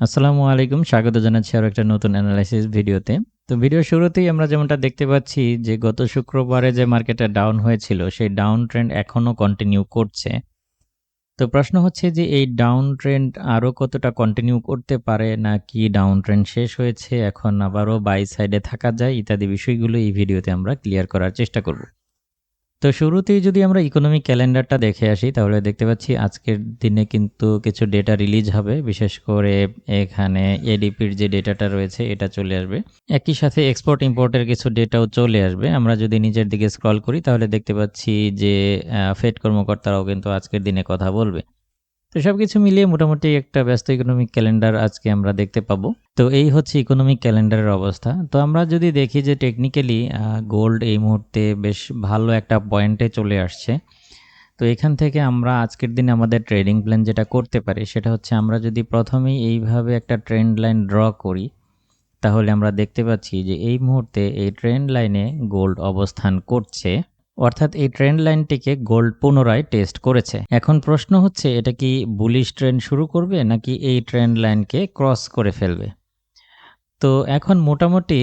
আসসালামু আলাইকুম, স্বাগত জানাচ্ছি আরও একটা নতুন অ্যানালাইসিস ভিডিওতে। তো ভিডিওর শুরুতেই আমরা যেমনটা দেখতে পাচ্ছি যে গত শুক্রবারে যে মার্কেটটা ডাউন হয়েছিল, সেই ডাউন ট্রেন্ড এখনও কন্টিনিউ করছে। তো প্রশ্ন হচ্ছে যে এই ডাউন ট্রেন্ড আরও কতটা কন্টিনিউ করতে পারে না কি ডাউন ট্রেন্ড শেষ হয়েছে, এখন আবারও বাই সাইডে থাকা যায়, ইত্যাদি বিষয়গুলো এই ভিডিওতে আমরা ক্লিয়ার করার চেষ্টা করব। তো শুরুতেই যদি আমরা ইকোনমিক ক্যালেন্ডারটা দেখে আসি, তাহলে দেখতে পাচ্ছি আজকের দিনে কিন্তু কিছু ডেটা রিলিজ হবে। বিশেষ করে এখানে এডিপির যে ডেটাটা রয়েছে, এটা চলে আসবে। একই সাথে এক্সপোর্ট ইম্পোর্টের কিছু ডেটাও চলে আসবে। আমরা যদি নিজের দিকে স্ক্রল করি, তাহলে দেখতে পাচ্ছি যে ফেড কর্মকর্তারাও কিন্তু আজকের দিনে কথা বলবে। তো সব কিছু মিলিয়ে মোটামুটি একটা ব্যস্ত ইকোনমিক ক্যালেন্ডার আজকে আমরা দেখতে পাবো। তো এই হচ্ছে ইকোনমিক ক্যালেন্ডারের অবস্থা। তো আমরা যদি দেখি যে টেকনিক্যালি গোল্ড এই মুহূর্তে বেশ ভালো একটা পয়েন্টে চলে আসছে। তো এখান থেকে আমরা আজকের দিনে আমাদের ট্রেডিং প্ল্যান যেটা করতে পারি, সেটা হচ্ছে আমরা যদি প্রথমেই এইভাবে একটা ট্রেন্ড লাইন ড্র করি, তাহলে আমরা দেখতে পাচ্ছি যে এই মুহূর্তে এই ট্রেন্ড লাইনে গোল্ড অবস্থান করছে। অর্থাৎ এই ট্রেন্ড লাইনটিকে গোল্ড পুনরায় টেস্ট করেছে। এখন প্রশ্ন হচ্ছে, এটা কি বুলিশ ট্রেন্ড শুরু করবে নাকি এই ট্রেন্ড লাইনকে ক্রস করে ফেলবে? তো এখন মোটামুটি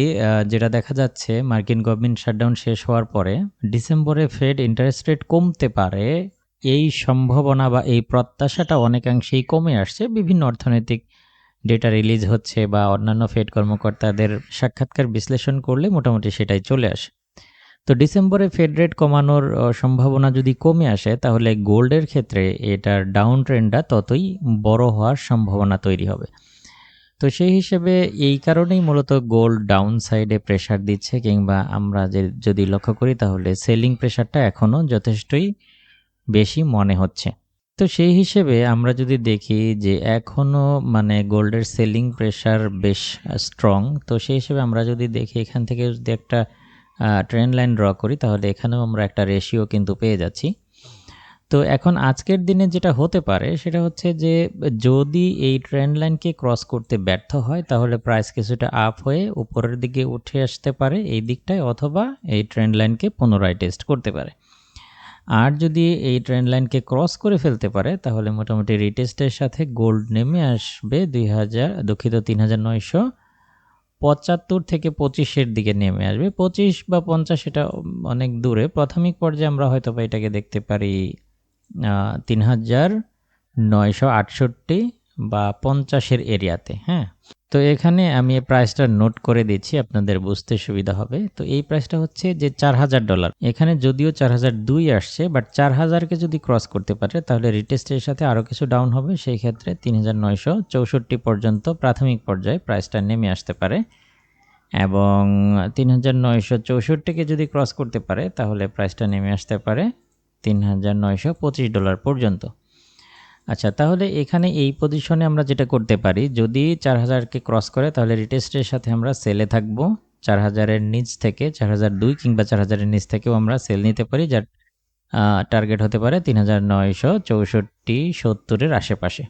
যেটা দেখা যাচ্ছে, মার্কিন গভর্নমেন্ট শাটডাউন শেষ হওয়ার পরে ডিসেম্বরে ফেড ইন্টারেস্ট রেট কমতে পারে। এই সম্ভাবনা বা এই প্রত্যাশাটা অনেকাংশেই কমে আসছে। বিভিন্ন অর্থনৈতিক ডেটা রিলিজ হচ্ছে বা অন্যান্য ফেড কর্মকর্তাদের সাক্ষাৎকার বিশ্লেষণ করলে মোটামুটি সেটাই চলে আসে। তো ডিসেম্বরে ফেড রেট কমানোর সম্ভাবনা যদি কমে আসে, তাহলে গোল্ডের ক্ষেত্রে এটার ডাউন ট্রেন্ডটা ততই বড় হওয়ার সম্ভাবনা তৈরি হবে। তো সেই হিসেবে এই কারণেই মূলত গোল্ড ডাউন সাইডে প্রেশার দিচ্ছে, কিংবা আমরা যে, যদি লক্ষ্য করি, তাহলে সেলিং প্রেশারটা এখনও যথেষ্টই বেশি মনে হচ্ছে। তো সেই হিসেবে আমরা যদি দেখি যে এখনও মানে গোল্ডের সেলিং প্রেশার বেশ স্ট্রং তো সেই হিসেবে আমরা যদি দেখি, এখান থেকে যদি একটা ট্রেন্ড লাইন ড্র করি, তাহলে এখানেও আমরা একটা রেশিও কিন্তু পেয়ে যাচ্ছি। তো এখন আজকের দিনে যেটা হতে পারে, সেটা হচ্ছে যে যদি এই ট্রেন্ড লাইনকে ক্রস করতে ব্যর্থ হয়, তাহলে প্রাইস কিছুটা আপ হয়ে উপরের দিকে উঠে আসতে পারে এই দিকটায়, অথবা এই ট্রেন্ড লাইনকে পুনরায় টেস্ট করতে পারে। আর যদি এই ট্রেন্ড লাইনকে ক্রস করে ফেলতে পারে, তাহলে মোটামুটি রিটেস্টের সাথে গোল্ড নেমে আসবে দুই হাজার, দুঃখিত তিন হাজার নয়শো পঁচাত্তর থেকে পঁচিশের দিকে নেমে আসবে। পঁচিশ বা পঞ্চাশ এটা অনেক দূরে। প্রাথমিক পর্যায়ে আমরা হয়তো বা এটাকে দেখতে পারি তিন হাজার নয়শো আটষট্টি বা পঞ্চাশের এরিয়াতে হ্যাঁ। তো এখানে আমি এই প্রাইসটা নোট করে দিচ্ছি, আপনাদের বুঝতে সুবিধা হবে। তো এই প্রাইসটা হচ্ছে যে চার হাজার ডলার এখানে যদিও চার হাজার দুই আসছে বাট চার হাজারকে যদি ক্রস করতে পারে, তাহলে রিটেস্টের সাথে আরও কিছু ডাউন হবে। সেই ক্ষেত্রে তিন হাজার নয়শো চৌষট্টি পর্যন্ত প্রাথমিক পর্যায়ে প্রাইসটা নেমে আসতে পারে। এবং তিন হাজার নয়শো চৌষট্টিকে যদি ক্রস করতে পারে, তাহলে প্রাইসটা নেমে আসতে পারে তিন হাজার নয়শো পঁচিশ ডলার পর্যন্ত। আচ্ছা তাহলে এখানে এই পজিশনে আমরা যেটা করতে পারি, যদি চার হাজারকে ক্রস করে, তাহলে রিটেস্টের সাথে আমরা সেলে থাকব। চার হাজারের নিচ থেকে, চার হাজার দুই কিংবা চার হাজারের নিচ থেকেও আমরা সেল নিতে পারি, যার টার্গেট হতে পারে তিন হাজার নয়শো চৌষট্টি সত্তরের আশেপাশে।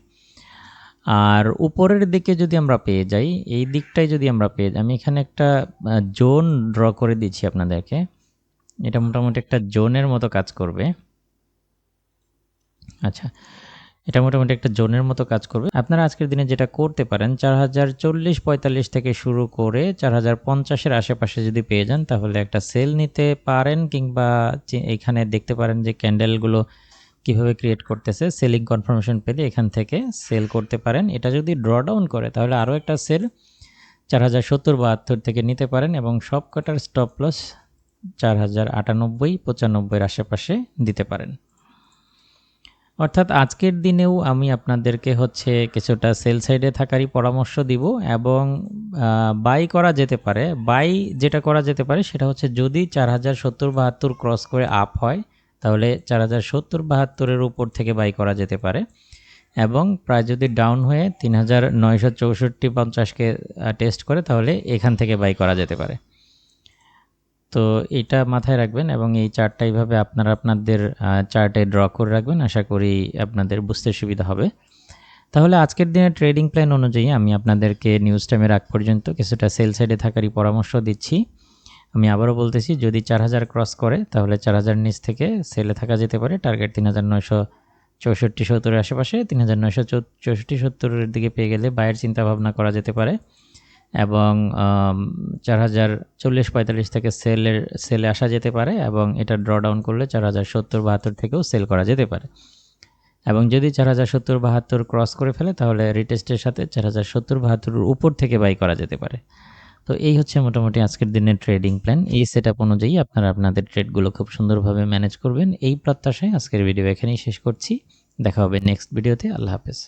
আর উপরের দিকে যদি আমরা পেয়ে যাই, এই দিকটাই যদি আমরা পেয়ে যাই আমি এখানে একটা জোন ড্র করে দিচ্ছি আপনাদেরকে। এটা মোটামুটি একটা জোনের মতো কাজ করবে। আচ্ছা এটা মোটামুটি একটা জোনের মতো কাজ করবে। আপনারা আজকের দিনে যেটা করতে পারেন, চার হাজার চল্লিশ পঁয়তাল্লিশ থেকে শুরু করে চার হাজার পঞ্চাশের আশেপাশে যদি পেয়ে যান, তাহলে একটা সেল নিতে পারেন কিংবা এখানে দেখতে পারেন যে ক্যান্ডেলগুলো কীভাবে ক্রিয়েট করতেছে সেলিং কনফার্মেশন পেলে এখান থেকে সেল করতে পারেন। এটা যদি ড্র ডাউন করে, তাহলে আরও একটা সেল চার হাজার সত্তর বাহাত্তর থেকে নিতে পারেন এবং সব কটার স্টপ লস চার হাজার আটানব্বই, পঁচানব্বইয়ের আশেপাশে দিতে পারেন। অর্থাৎ আজকের দিনেও আমি আপনাদেরকে হচ্ছে কিছুটা সেল সাইডে থাকারই পরামর্শ দিব এবং বাই করা যেতে পারে। বাই যেটা করা যেতে পারে সেটা হচ্ছে যদি চার হাজার সত্তর বাহাত্তর ক্রস করে আপ হয়, তাহলে চার হাজার সত্তর বাহাত্তরের উপর থেকে বাই করা যেতে পারে। এবং প্রায় যদি ডাউন হয়ে তিন হাজার নয়শো চৌষট্টি পঞ্চাশকে টেস্ট করে, তাহলে এখান থেকে বাই করা যেতে পারে। তো এটা মাথায় রাখবেন এবং এই চার্টটা এইভাবে আপনারা আপনাদের চার্টে ড্র করে রাখবেন। আশা করি আপনাদের বুঝতে সুবিধা হবে। তাহলে আজকের দিনে ট্রেডিং প্ল্যান অনুযায়ী আমি আপনাদেরকে নিউজ টাইমের আগ পর্যন্ত কিছুটা সেল সাইডে থাকারই পরামর্শ দিচ্ছি। আমি আবারও বলতেছি, যদি চার হাজার ক্রস করে, তাহলে চার হাজার নিচ থেকে সেলে থাকা যেতে পারে। টার্গেট তিন হাজার নয়শো চৌষট্টি সত্তরের আশেপাশে, তিন হাজার নয়শো চৌষট্টি সত্তরের দিকে পেয়ে গেলে বায়ের চিন্তাভাবনা করা যেতে পারে। এবং চার হাজার চল্লিশ পঁয়তাল্লিশ থেকে সেলের সেলে আসা যেতে পারে এবং এটা ড্র ডাউন করলে চার হাজার সত্তর বাহাত্তর থেকেও সেল করা যেতে পারে। এবং যদি চার হাজার সত্তর বাহাত্তর ক্রস করে ফেলে, তাহলে রিটেস্টের সাথে চার হাজার সত্তর বাহাত্তরের উপর থেকে বাই করা যেতে পারে। তো এই হচ্ছে মোটামুটি আজকের দিনের ট্রেডিং প্ল্যান এই সেট আপ অনুযায়ী আপনারা আপনাদের ট্রেডগুলো খুব সুন্দরভাবে ম্যানেজ করবেন। এই প্রত্যাশায় আজকের ভিডিও এখানেই শেষ করছি। দেখা হবে নেক্সট ভিডিওতে আল্লাহ হাফেজ।